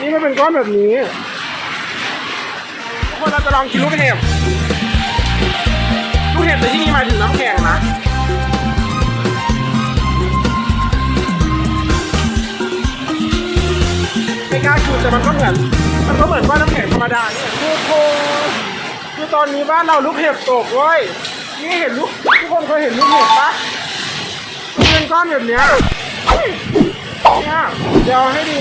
นี่มันเป็นก้อนแบบนี้ทุกคนเราจะลองกินลูกเห็บลูกเห็บในที่นี้หมาถึงน้ำแข็งนะไม่กล้าชูแต่มันก็เหมือนมันก็เหมือนว่าน้ำแข็งธรรมดาเนี่ยทุกคนคือตอนนี้บ้านเราลูกเห็บตกเว้ยนี่เห็นลูกทุกคนเคยเห็นลูกเห็บปะเป็นก้อนแบบเนี้ยเนี่ยเดี๋ยวให้ดู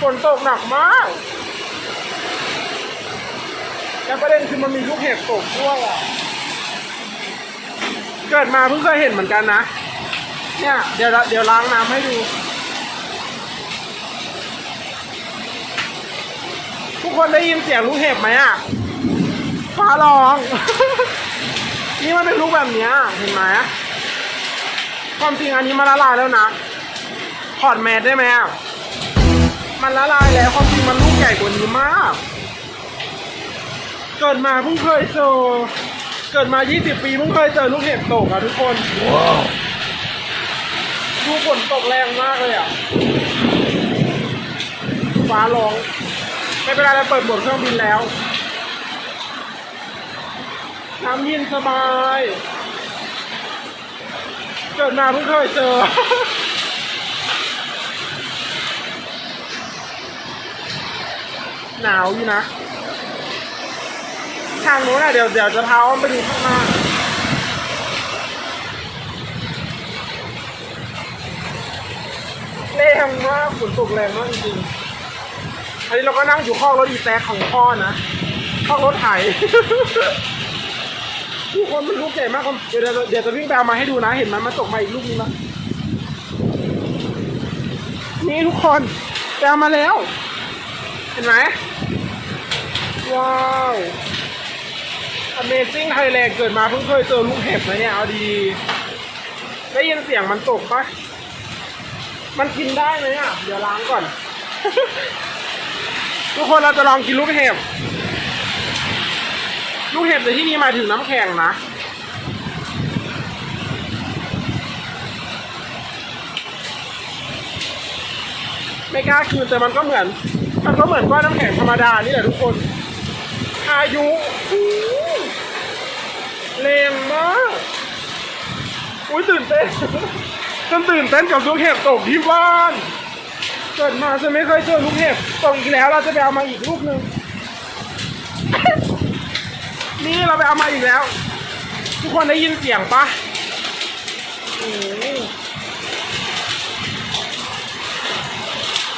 ฝนตกหนักมาก แล้วประเด็นคือมันมีลูกเห็บตกด้วยอะ เกิดมาเพิ่งเคยเห็นเหมือนกันนะ เนี่ย เดี๋ยวเดี๋ยวล้างน้ำให้ดู ทุกคนได้ยินเสียงลูกเห็บไหมอะฟ้าร้อง นี่มันเป็นลูกแบบเนี้ยเห็นไหมความจริงอันนี้มันละลายแล้วนะ ถอดแมสได้ไหมอะ มันละลายแล้วความจริงมันลูกใหญ่กว่านี้มาก เกิดมาเพิ่งเคยเจอ เกิดมา 20 ปีเพิ่งเคยเจอลูกเห็บตกอะทุกคนดูฝนตกแรงมากเลยอะ ฟ้าร้อง ไม่เป็นไรเราเปิดโหมดเครื่องบินแล้ว น้ำเย็นสบาย เกิดมาเพิ่งเคยเจอ หนาวอยู่นะ ทางโน้นอะเดี๋ยวเดี๋ยวจะพาอ้อมไปดูข้างหน้าแรงมากฝนตกแรงมากจริงๆอันนี้เราก็นั่งอยู่ข้องรถอีแต๊กของพ่อนะข้องรถไถผู้คนมันลูกใหญ่มากคนเดี๋ยวเดี๋ยวเดี๋ยวจะวิ่งไปเอามาให้ดูนะ เห็นมันมันตกมาอีกลูกนึงนะนี่ทุกคนไปเอามาแล้ว เห็นไหม ว้าว Amazing Thailand เกิดมาเพิ่งเคยเจอลูกเห็บนะเนี่ย เอาดี ได้ยินเสียงมันตกปะมันกินได้ไหมอะ เดี๋ยวล้างก่อน ทุกคนเราจะลองกินลูกเห็บ ลูกเห็บในที่นี้หมายถึงน้ำแข็งนะไม่กล้าคืนแต่มันก็เหมือน มันก็เหมือนก้อนน้ำแข็งธรรมดานี่แหละทุกคนายุอู้แรงมากอุ้ยตื่นเต้นฉันตื่นเต้นกับลูกเห็บตกที่บ้านเกิดมาฉันไม่เคยเจอลูกเห็บตกอีกแล้วเราจะไปเอามาอีกลูกหนึ่งนี่เราไปเอามาอีกแล้ว ทุกคนได้ยินเสียงปะโอ้โห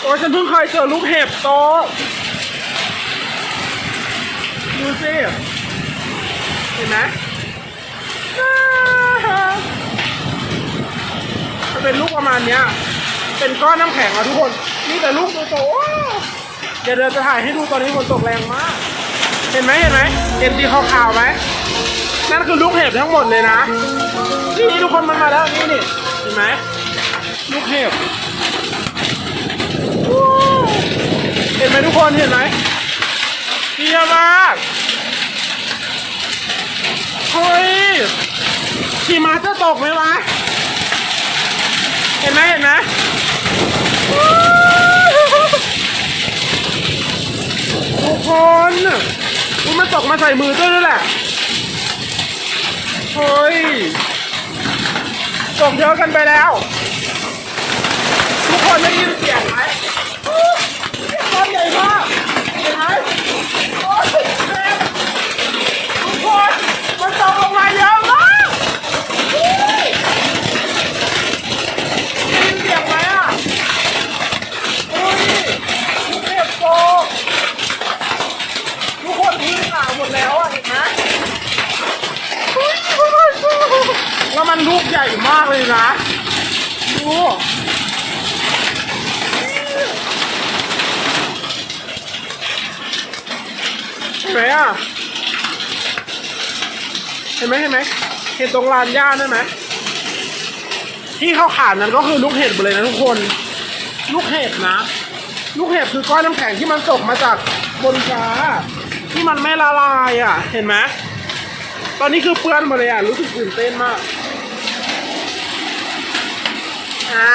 โอ้ยฉันเพิ่งเคยเจอลูกเห็บโต ดูสิเห็นไหมมันเป็นลูกประมาณเนี้ย เป็นก้อนน้ำแข็งอะทุกคน นี่แต่ลูกโตๆเดี๋ยวเดี๋ยวจะถ่ายให้ดูตอนนี้ฝนตกแรงมาก เห็นไหมเห็นไหมเห็นสีขาวๆไหมนั่นคือลูกเห็บทั้งหมดเลยนะ นี่ทุกคนมันมาแล้วนี่นี่เห็นไหมลูกเห็บเห็นไหมทุกคนเห็นไหม เยี่ยมมากเฮ้ยขี่ม้าจะตกไหมวะ เห็นไหมเห็นไหมทุกคนอุ๊ยมันตกมาใส่มือด้วยด้วยแหละเฮ้ยตกเยอะกันไปแล้ว ทุกคนได้ยินเสียงไหมก้อนใหญ่มากเห็นไหมโอ้ยแม่ทุกคนมันตกลงมาเยอะมากเฮ้ย ได้ยินเสียงไหมอะอุ้ยลูกเห็บโตกทุกคนพื้นหนาวหมดแล้วอะเห็นไหมอุ๊ยแล้วมันลูกใหญ่ มากเลยนะดูเห็นไหมอะ เห็นไหมเห็นไหมเห็นตรงลานหญ้าได้ไหมที่เขาขานนั้นก็คือลูกเห็บหมดเลยนะทุกคน ลูกเห็บนะ ลูกเห็บคือก้อนน้ำแข็งที่มันตกมาจากบนฟ้า ที่มันไม่ละลายอะ เห็นไหมตอนนี้คือเปื้อนหมดเลยอะ รู้สึกตื่นเต้นมาก อ่า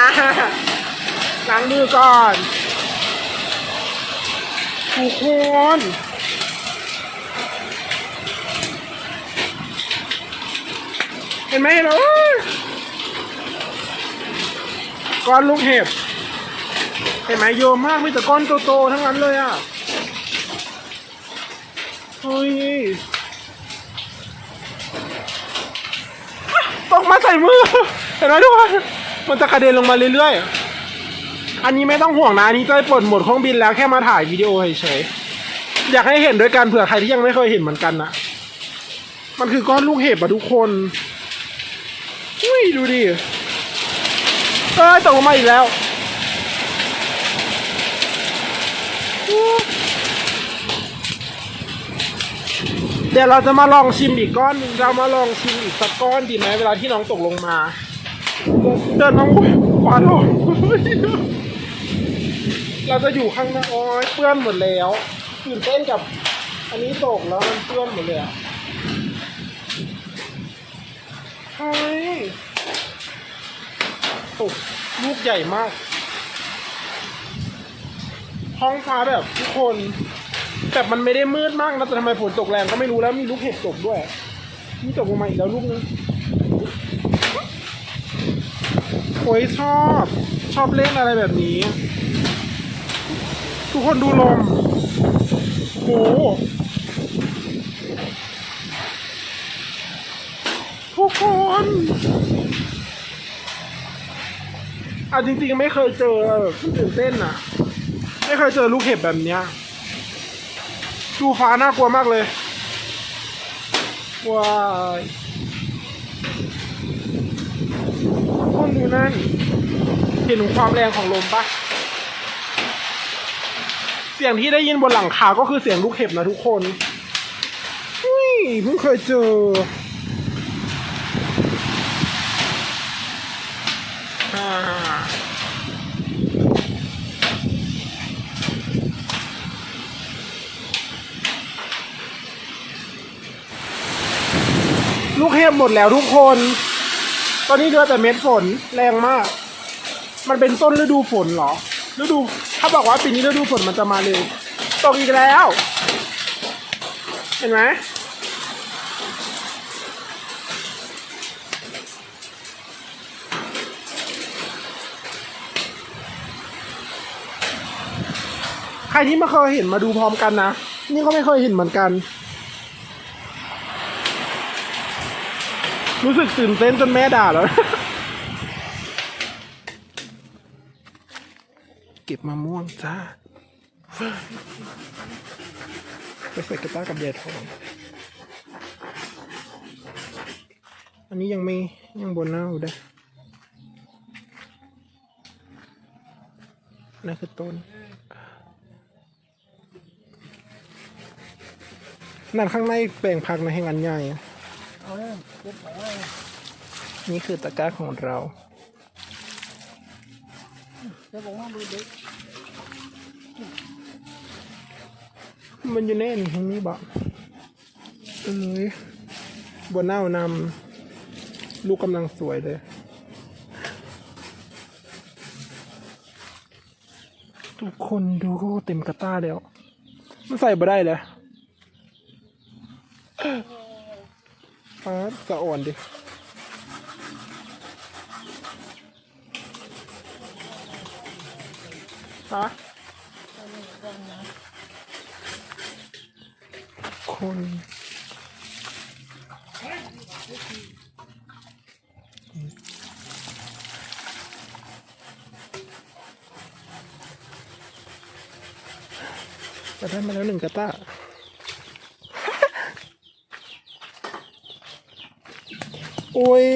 ล้างมือก่อนทุกคนเห็นไหมเห็นไหมโอ้ยก้อนลูกเห็บเห็นไหมโยมมากมีแต่ก้อนโตๆทั้งนั้นเลยอะเฮ้ยตกมาใส่มือ เห็นไหมทุกคน มันจะกระเด็นลงมาเรื่อยๆ อันนี้ไม่ต้องห่วงนะ อันนี้จะปลดโหมดเครื่องบินแล้วแค่มาถ่ายวิดีโอเฉยๆ อยากให้เห็นด้วยกันเผื่อใครที่ยังไม่เคยเห็นเหมือนกันนะ มันคือก้อนลูกเห็บอะทุกคน อุ้ยดูดิ เอ้ยตกลงมาอีกแล้วเดี๋ยวเราจะมาลองชิมอีกก้อนเรามาลองชิมอีกสักก้อนดีไหมเวลาที่น้องตกลงมา เดินมาอุ้ยขวาโดนเราจะอยู่ข้างหน้าโอ้ยเปื้อนหมดแล้วตื่นเต้นกับ อันนี้ตกแล้วมันเปื้อนหมดเลยอะเฮ้ยตกลูกใหญ่มาก ท้องฟ้าแบบทุกคนแบบมันไม่ได้มืดมากนะแต่ทำไมฝนตกแรงก็ไม่รู้แล้วมีลูกเห็บตกด้วย มีตกลงมาอีกแล้วลูกนึง โอ้ยชอบ ชอบเล่นอะไรแบบนี้ ทุกคนดูลมโหทุกคนอะจริงๆไม่เคยเจอตื่นเต้นอะ ไม่เคยเจอลูกเห็บแบบเนี้ยดูฟ้าน่ากลัวมากเลยว้ายค นดูนั่นเห็นถึงความแรงของลมปะเสียงที่ได้ยินบนหลังคาก็คือเสียงลูกเห็บนะทุกคนอุ้ยเพิ่งเคยเจอ ลูกเห็บหมดแล้วทุกคน ตอนนี้เหลือแต่เม็ดฝนแรงมาก มันเป็นต้นฤดูฝนเหรอ ฤดู ถ้าบอกว่าปีนี้ฤดูฝนมันจะมาเร็ว ตกอีกแล้ว เห็นไหมใครที่ไม่เคยเห็นมาดูพร้อมกันนะ นี่ก็ไม่เคยเห็นเหมือนกัน รู้สึกตื่นเต้นจนแม่ด่าแล้ว เก็บมะม่วงจ้าไปใส่กระต้ากับยายทอง อันนี้ยังไม่ยังบนน้าอยู่ได้นั่นคือต้น นั่นข้างในแปลงผักในะให้งานใหญ่ นี่คือตะกร้าของเราม,มันอยู่ในอันนี้ทางนี้บอกเอ้ยบนหน้านำลูกกำลังสวยเลยทุกคนดูเต็มกระต้าแล้ว มันใส่บ่ได้เลย ฟ้าสะอ่อนดิฮะคนจะได้มาแล้วหนึ่งกระต้า โอ้ย